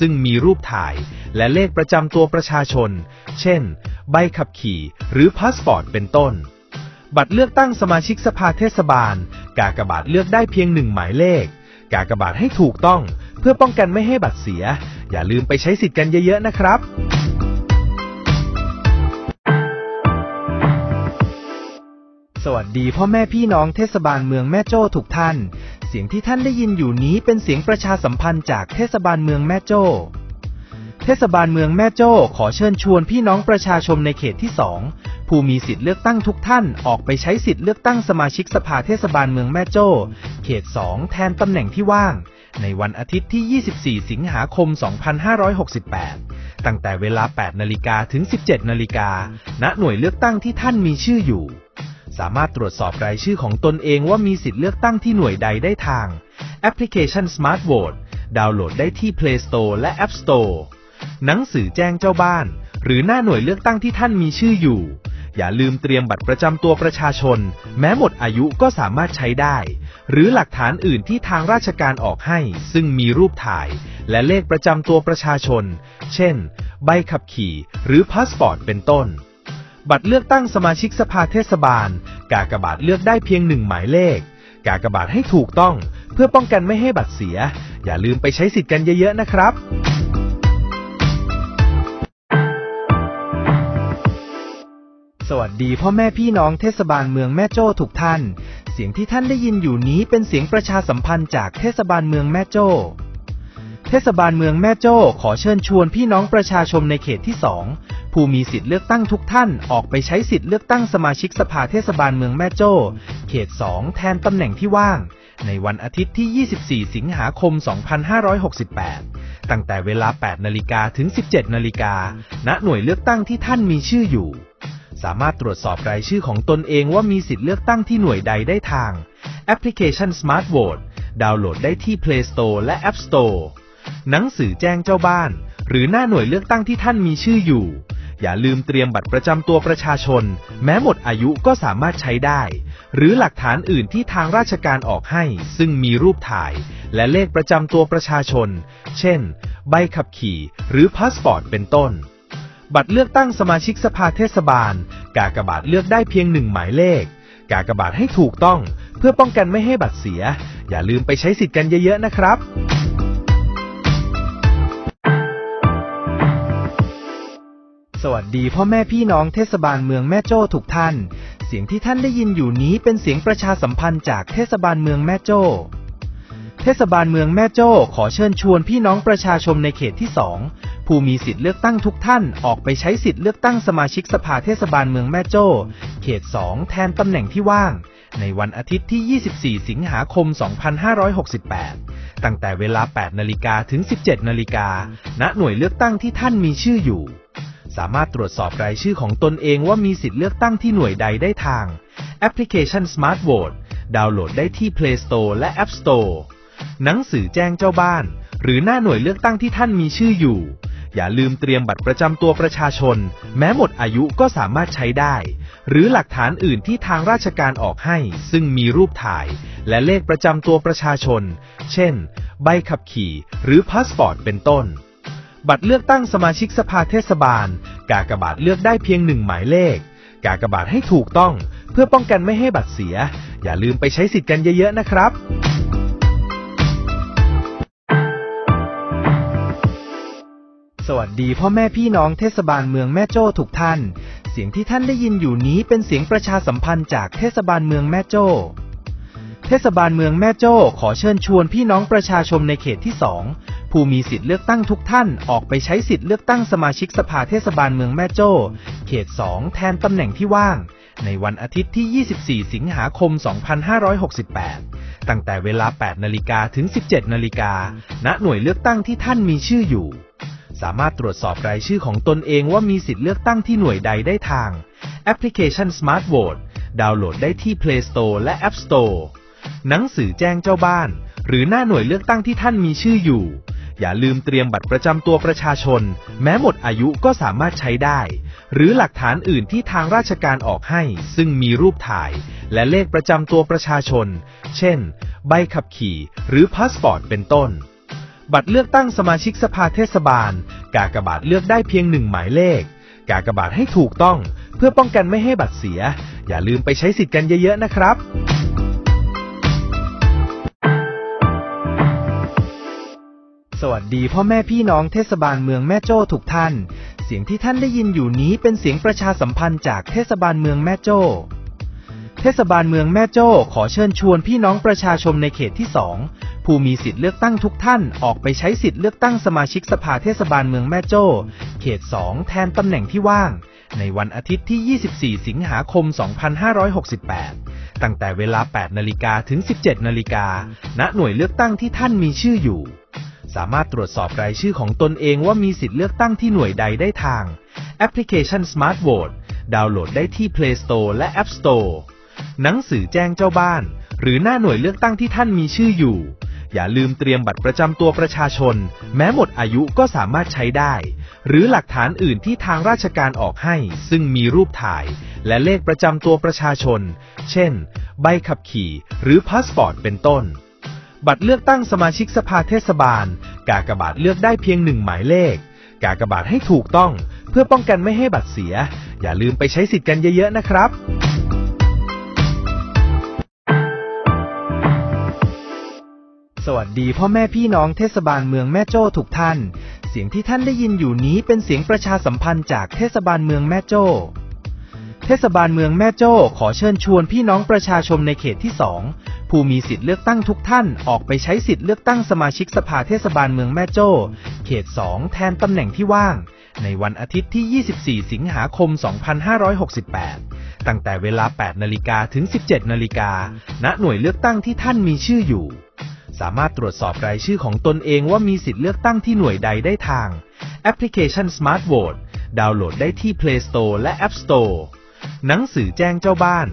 ซึ่งมีรูปถ่ายและเลขประจำตัวประชาชน เช่น ใบขับขี่หรือพาสปอร์ตเป็นต้น บัตรเลือกตั้งสมาชิกสภาเทศบาล กากบาทเลือกได้เพียงหนึ่งหมายเลข กากบาทให้ถูกต้อง เพื่อป้องกันไม่ให้บัตรเสีย อย่าลืมไปใช้สิทธิ์กันเยอะๆนะครับสวัสดีพ่อแม่พี่น้องเทศบาลเมืองแม่โจ้ทุกท่าน เสียงที่ท่านได้ยินอยู่นี้เป็นเสียงประชาสัมพันธ์จากเทศบาลเมืองแม่โจ้ เทศบาลเมืองแม่โจ้ขอเชิญชวนพี่น้องประชาชนในเขตที่ 2 ผู้มีสิทธิ์เลือกตั้งทุกท่านออกไปใช้สิทธิ์เลือกตั้งสมาชิกสภาเทศบาลเมืองแม่โจ้ เขต 2 แทนตำแหน่งที่ว่าง ในวันอาทิตย์ที่ 24 สิงหาคม 2568 ตั้งแต่เวลา 8 นาฬิกาถึง 17 นาฬิกาณหน่วยเลือกตั้งที่ท่านมีชื่ออยู่ สามารถตรวจสอบรายชื่อของตนเองว่ามีสิทธิ์เลือกตั้งที่หน่วยใดได้ทาง แอปพลิเคชัน Smart Vote ดาวน์โหลดได้ที่ Play Store และ App Store หนังสือแจ้งเจ้าบ้าน หรือหน้าหน่วยเลือกตั้งที่ท่านมีชื่ออยู่ อย่าลืมเตรียมบัตรประจำตัวประชาชน แม้หมดอายุก็สามารถใช้ได้ หรือหลักฐานอื่นที่ทางราชการออกให้ ซึ่งมีรูปถ่าย และเลขประจำตัวประชาชน เช่น ใบขับขี่ หรือพาสปอร์ตเป็นต้น บัตรเลือกตั้งสมาชิกสภาเทศบาล กากบาทเลือกได้เพียงหนึ่งหมายเลข กากบาทให้ถูกต้อง เพื่อป้องกันไม่ให้บัตรเสีย อย่าลืมไปใช้สิทธิ์กันเยอะๆนะครับสวัสดีพ่อแม่พี่น้องเทศบาลเมืองแม่โจ้ทุกท่าน เสียงที่ท่านได้ยินอยู่นี้เป็นเสียงประชาสัมพันธ์จากเทศบาลเมืองแม่โจ้ เทศบาลเมืองแม่โจ้ขอเชิญชวนพี่น้องประชาชนในเขตที่2 ผู้มีสิทธิ์เลือกตั้งทุกท่านออกไปใช้สิทธิ์เลือกตั้งสมาชิกสภาเทศบาลเมืองแม่โจ้ เขต 2 แทนตำแหน่งที่ว่าง ในวันอาทิตย์ที่ 24 สิงหาคม 2568 ตั้งแต่เวลา 8 นาฬิกาถึง 17 นาฬิกา ณ หน่วยเลือกตั้งที่ท่านมีชื่ออยู่ สามารถตรวจสอบรายชื่อของตนเองว่ามีสิทธิ์เลือกตั้งที่หน่วยใดได้ทาง แอปพลิเคชัน Smart Vote ดาวน์โหลดได้ที่ Play Store และ App Store หนังสือแจ้งเจ้าบ้าน หรือหน้าหน่วยเลือกตั้งที่ท่านมีชื่ออยู่ อย่าลืมเตรียมบัตรประจำตัวประชาชน แม้หมดอายุก็สามารถใช้ได้ หรือหลักฐานอื่นที่ทางราชการออกให้ ซึ่งมีรูปถ่าย และเลขประจำตัวประชาชน เช่น ใบขับขี่ หรือพาสปอร์ตเป็นต้น บัตรเลือกตั้งสมาชิกสภาเทศบาล กากบาทเลือกได้เพียงหนึ่งหมายเลข กากบาทให้ถูกต้อง เพื่อป้องกันไม่ให้บัตรเสีย อย่าลืมไปใช้สิทธิ์กันเยอะๆนะครับ สวัสดีพ่อแม่พี่น้องเทศบาลเมืองแม่โจ้ทุกท่าน เสียงที่ท่านได้ยินอยู่นี้เป็นเสียงประชาสัมพันธ์จากเทศบาลเมืองแม่โจ้เทศบาลเมืองแม่โจ้ขอเชิญชวนพี่น้องประชาชนในเขตที่2ผู้มีสิทธิ์เลือกตั้งทุกท่านออกไปใช้สิทธิ์เลือกตั้งสมาชิกสภาเทศบาลเมืองแม่โจ้ เขต 2 แทนตำแหน่งที่ว่าง ในวันอาทิตย์ที่ 24 สิงหาคม 2568 ตั้งแต่เวลา 8 นาฬิกาถึง 17 นาฬิกาณหน่วยเลือกตั้งที่ท่านมีชื่ออยู่ สามารถตรวจสอบรายชื่อของตนเองว่ามีสิทธิ์เลือกตั้งที่หน่วยใดได้ทาง แอปพลิเคชัน Smart Vote ดาวน์โหลดได้ที่ Play Store และ App Store หนังสือแจ้งเจ้าบ้าน หรือหน้าหน่วยเลือกตั้งที่ท่านมีชื่ออยู่ อย่าลืมเตรียมบัตรประจำตัวประชาชน แม้หมดอายุก็สามารถใช้ได้ หรือหลักฐานอื่นที่ทางราชการออกให้ ซึ่งมีรูปถ่าย และเลขประจำตัวประชาชน เช่น ใบขับขี่ หรือพาสปอร์ตเป็นต้น บัตรเลือกตั้งสมาชิกสภาเทศบาล กากบาทเลือกได้เพียงหนึ่งหมายเลข กากบาทให้ถูกต้อง เพื่อป้องกันไม่ให้บัตรเสีย อย่าลืมไปใช้สิทธิ์กันเยอะๆนะครับสวัสดีพ่อแม่พี่น้องเทศบาลเมืองแม่โจ้ทุกท่าน เสียงที่ท่านได้ยินอยู่นี้เป็นเสียงประชาสัมพันธ์จากเทศบาลเมืองแม่โจ้ เทศบาลเมืองแม่โจ้ขอเชิญชวนพี่น้องประชาชนในเขตที่ 2 ผู้มีสิทธิ์เลือกตั้งทุกท่านออกไปใช้สิทธิ์เลือกตั้งสมาชิกสภาเทศบาลเมืองแม่โจ้ เขต 2 แทนตำแหน่งที่ว่าง ในวันอาทิตย์ที่ 24 สิงหาคม 2568 ตั้งแต่เวลา 8 นาฬิกาถึง 17 นาฬิกาณหน่วยเลือกตั้งที่ท่านมีชื่ออยู่ สามารถตรวจสอบรายชื่อของตนเองว่ามีสิทธิ์เลือกตั้งที่หน่วยใดได้ทาง แอปพลิเคชัน Smart Vote ดาวน์โหลดได้ที่ Play Store และ App Store หนังสือแจ้งเจ้าบ้าน หรือหน้าหน่วยเลือกตั้งที่ท่านมีชื่ออยู่ อย่าลืมเตรียมบัตรประจำตัวประชาชน แม้หมดอายุก็สามารถใช้ได้ หรือหลักฐานอื่นที่ทางราชการออกให้ ซึ่งมีรูปถ่าย และเลขประจำตัวประชาชน เช่น ใบขับขี่ หรือพาสปอร์ตเป็นต้นบัตรเลือกตั้งสมาชิกสภาเทศบาล กากบาทเลือกได้เพียงหนึ่งหมายเลข กากบาทให้ถูกต้อง เพื่อป้องกันไม่ให้บัตรเสีย อย่าลืมไปใช้สิทธิ์กันเยอะๆนะครับ สวัสดีพ่อแม่พี่น้องเทศบาลเมืองแม่โจ้ทุกท่าน เสียงที่ท่านได้ยินอยู่นี้เป็นเสียงประชาสัมพันธ์จากเทศบาลเมืองแม่โจ้ เทศบาลเมืองแม่โจ้ขอเชิญชวนพี่น้องประชาชนในเขตที่2ผู้มีสิทธิ์เลือกตั้งทุกท่านออกไปใช้สิทธิ์เลือกตั้งสมาชิกสภาเทศบาลเมืองแม่โจ้ เขต 2 แทนตำแหน่งที่ว่าง ในวันอาทิตย์ที่ 24 สิงหาคม 2568 ตั้งแต่เวลา 8 นาฬิกาถึง 17 นาฬิกาณหน่วยเลือกตั้งที่ท่านมีชื่ออยู่ สามารถตรวจสอบรายชื่อของตนเองว่ามีสิทธิ์เลือกตั้งที่หน่วยใดได้ทาง แอปพลิเคชัน Smart Vote ดาวน์โหลดได้ที่ Play Store และ App Store หนังสือแจ้งเจ้าบ้าน หรือหน้าหน่วยเลือกตั้งที่ท่านมีชื่ออยู่ อย่าลืมเตรียมบัตรประจำตัวประชาชน แม้หมดอายุก็สามารถใช้ได้ หรือหลักฐานอื่นที่ทางราชการออกให้ ซึ่งมีรูปถ่าย และเลขประจำตัวประชาชน เช่น ใบขับขี่ หรือพาสปอร์ตเป็นต้น บัตรเลือกตั้งสมาชิกสภาเทศบาล กากบาทเลือกได้เพียงหนึ่งหมายเลข กากบาทให้ถูกต้อง เพื่อป้องกันไม่ให้บัตรเสีย อย่าลืมไปใช้สิทธิ์กันเยอะ ๆ นะครับสวัสดีพ่อแม่พี่น้องเทศบาลเมืองแม่โจ้ทุกท่าน เสียงที่ท่านได้ยินอยู่นี้เป็นเสียงประชาสัมพันธ์จากเทศบาลเมืองแม่โจ้ เทศบาลเมืองแม่โจ้ขอเชิญชวนพี่น้องประชาชนในเขตที่2 ผู้มีสิทธิ์เลือกตั้งทุกท่านออกไปใช้สิทธิ์เลือกตั้งสมาชิกสภาเทศบาลเมืองแม่โจ้ เขต 2 แทนตำแหน่งที่ว่าง ในวันอาทิตย์ที่ 24 สิงหาคม 2568 ตั้งแต่เวลา 8 นาฬิกาถึง 17 นาฬิกา ณ หน่วยเลือกตั้งที่ท่านมีชื่ออยู่ สามารถตรวจสอบรายชื่อของตนเองว่ามีสิทธิ์เลือกตั้งที่หน่วยใดได้ทาง แอปพลิเคชัน Smart Vote ดาวน์โหลดได้ที่ Play Store และ App Store หนังสือแจ้งเจ้าบ้าน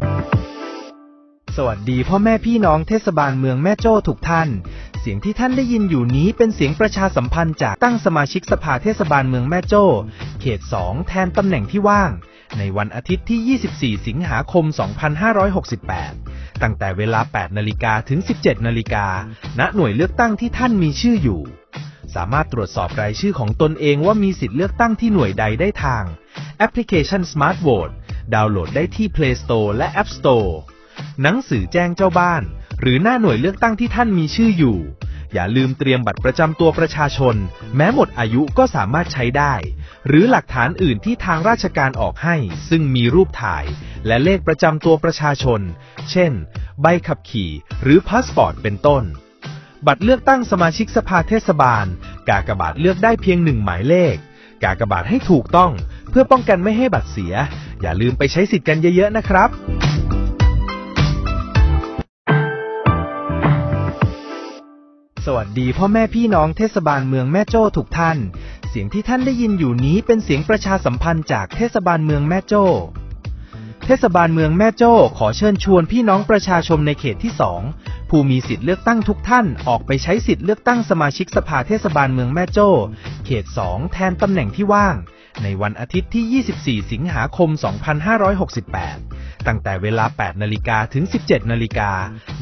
สวัสดีพ่อแม่พี่น้องเทศบาลเมืองแม่โจ้ทุกท่าน เสียงที่ท่านได้ยินอยู่นี้เป็นเสียงประชาสัมพันธ์จากตั้งสมาชิกสภาเทศบาลเมืองแม่โจ้ เขต 2 แทนตำแหน่งที่ว่าง ในวันอาทิตย์ที่ 24 สิงหาคม 2568 ตั้งแต่เวลา 8 นาฬิกาถึง 17 นาฬิกา ณ หน่วยเลือกตั้งที่ท่านมีชื่ออยู่ สามารถตรวจสอบรายชื่อของตนเองว่ามีสิทธิ์เลือกตั้งที่หน่วยใดได้ทาง แอปพลิเคชัน Smart Vote ดาวน์โหลดได้ที่ Play Store และ App Store หนังสือแจ้งเจ้าบ้าน หรือหน้าหน่วยเลือกตั้งที่ท่านมีชื่ออยู่ อย่าลืมเตรียมบัตรประจำตัวประชาชน แม้หมดอายุก็สามารถใช้ได้ หรือหลักฐานอื่นที่ทางราชการออกให้ ซึ่งมีรูปถ่าย และเลขประจำตัวประชาชน เช่น ใบขับขี่ หรือพาสปอร์ตเป็นต้น บัตรเลือกตั้งสมาชิกสภาเทศบาล กากบาทเลือกได้เพียงหนึ่งหมายเลข กากบาทให้ถูกต้อง เพื่อป้องกันไม่ให้บัตรเสีย อย่าลืมไปใช้สิทธิ์กันเยอะๆนะครับ สวัสดีพ่อแม่พี่น้องเทศบาลเมืองแม่โจ้ทุกท่าน เสียงที่ท่านได้ยินอยู่นี้เป็นเสียงประชาสัมพันธ์จากเทศบาลเมืองแม่โจ้ เทศบาลเมืองแม่โจ้ขอเชิญชวนพี่น้องประชาชนในเขตที่ 2 ผู้มีสิทธิ์เลือกตั้งทุกท่านออกไปใช้สิทธิ์เลือกตั้งสมาชิกสภาเทศบาลเมืองแม่โจ้ เขต 2 แทนตำแหน่งที่ว่าง ในวันอาทิตย์ที่ 24 สิงหาคม 2568 ตั้งแต่เวลา 8 นาฬิกาถึง 17 นาฬิกา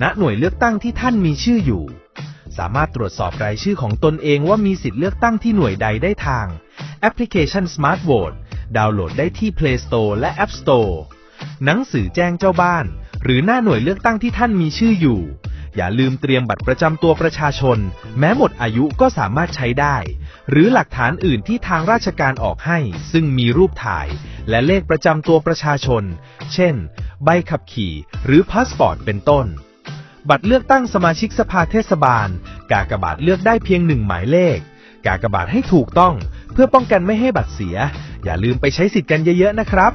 ณหน่วยเลือกตั้งที่ท่านมีชื่ออยู่ สามารถตรวจสอบรายชื่อของตนเองว่ามีสิทธิ์เลือกตั้งที่หน่วยใดได้ทาง แอปพลิเคชัน Smart Vote ดาวน์โหลดได้ที่ Play Store และ App Store หนังสือแจ้งเจ้าบ้าน หรือหน้าหน่วยเลือกตั้งที่ท่านมีชื่ออยู่ อย่าลืมเตรียมบัตรประจำตัวประชาชน แม้หมดอายุก็สามารถใช้ได้ หรือหลักฐานอื่นที่ทางราชการออกให้ ซึ่งมีรูปถ่าย และเลขประจำตัวประชาชน เช่น ใบขับขี่ หรือพาสปอร์ตเป็นต้น บัตรเลือกตั้งสมาชิกสภาเทศบาล กากบาทเลือกได้เพียงหนึ่งหมายเลข กากบาทให้ถูกต้อง เพื่อป้องกันไม่ให้บัตรเสีย อย่าลืมไปใช้สิทธิ์กันเยอะๆนะครับ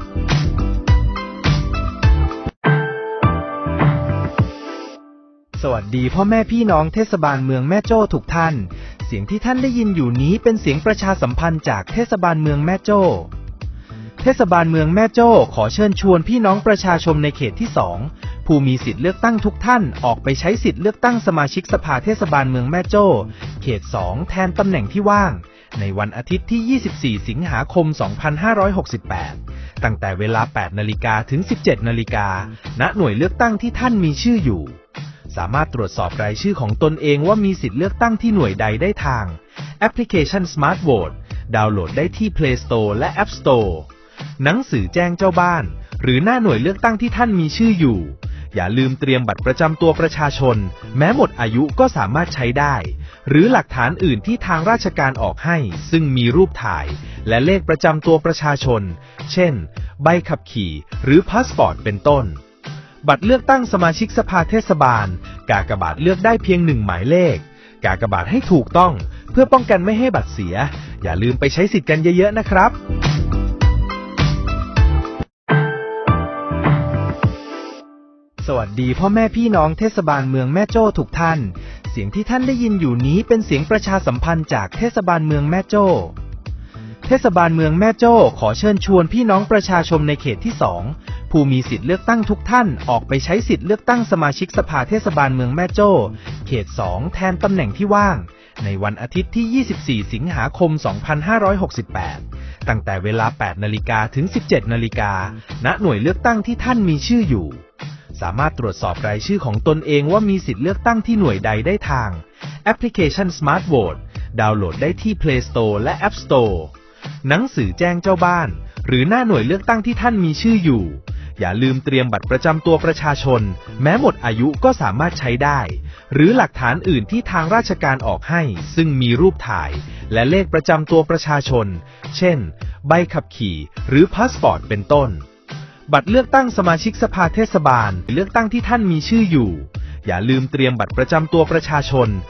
สวัสดีพ่อแม่พี่น้องเทศบาลเมืองแม่โจ้ทุกท่าน เสียงที่ท่านได้ยินอยู่นี้เป็นเสียงประชาสัมพันธ์จากเทศบาลเมืองแม่โจ้ ศบาลเมืองแม่โจ้ขอเชิญชวนพี่น้องประชาชนในเขตที่ 2 ผู้มีสิทธิ์เลือกตั้งทุกท่านออกไปใช้สิทธิ์เลือกตั้งสมาชิกสภาเทศบาลเมืองแม่โจ้ เขต 2 แทนตำแหน่งที่ว่าง ในวันอาทิตย์ที่ 24 สิงหาคม 2568 ตั้งแต่เวลา 8 นาฬิกาถึง 17 นาฬิกา ณ หน่วยเลือกตั้งที่ท่านมีชื่ออยู่ สามารถตรวจสอบรายชื่อของตนเองว่ามีสิทธิ์เลือกตั้งที่หน่วยใดได้ทาง แอปพลิเคชัน Smart Vote ดาวน์โหลดได้ที่ Play Store และ App Store หนังสือแจ้งเจ้าบ้าน หรือหน้าหน่วยเลือกตั้งที่ท่านมีชื่ออยู่ อย่าลืมเตรียมบัตรประจำตัวประชาชน แม้หมดอายุก็สามารถใช้ได้ หรือหลักฐานอื่นที่ทางราชการออกให้ ซึ่งมีรูปถ่าย และเลขประจำตัวประชาชน เช่น ใบขับขี่ หรือพาสปอร์ตเป็นต้นบัตรเลือกตั้งสมาชิกสภาเทศบาล กากบาทเลือกได้เพียงหนึ่งหมายเลข กากบาทให้ถูกต้อง เพื่อป้องกันไม่ให้บัตรเสีย อย่าลืมไปใช้สิทธิ์กันเยอะๆนะครับ สวัสดีพ่อแม่พี่น้องเทศบาลเมืองแม่โจ้ทุกท่าน เสียงที่ท่านได้ยินอยู่นี้เป็นเสียงประชาสัมพันธ์จากเทศบาลเมืองแม่โจ้ เทศบาลเมืองแม่โจ้ขอเชิญชวนพี่น้องประชาชนในเขตที่ 2 ผู้มีสิทธิ์เลือกตั้งทุกท่านออกไปใช้สิทธิ์เลือกตั้งสมาชิกสภาเทศบาลเมืองแม่โจ้ เขต 2 แทนตำแหน่งที่ว่าง ในวันอาทิตย์ที่ 24 สิงหาคม 2568 ตั้งแต่เวลา 8 นาฬิกาถึง 17 นาฬิกาณหน่วยเลือกตั้งที่ท่านมีชื่ออยู่ สามารถตรวจสอบรายชื่อของตนเองว่ามีสิทธิ์เลือกตั้งที่หน่วยใดได้ทาง แอปพลิเคชัน Smart Vote ดาวน์โหลดได้ที่ Play Store และ App Store หนังสือแจ้งเจ้าบ้าน หรือหน้าหน่วยเลือกตั้งที่ท่านมีชื่ออยู่ อย่าลืมเตรียมบัตรประจำตัวประชาชน แม้หมดอายุก็สามารถใช้ได้ หรือหลักฐานอื่นที่ทางราชการออกให้ ซึ่งมีรูปถ่าย และเลขประจำตัวประชาชน เช่น ใบขับขี่ หรือพาสปอร์ตเป็นต้น บัตรเลือกตั้งสมาชิกสภาเทศบาล เลือกตั้งที่ท่านมีชื่ออยู่ อย่าลืมเตรียมบัตรประจำตัวประชาชน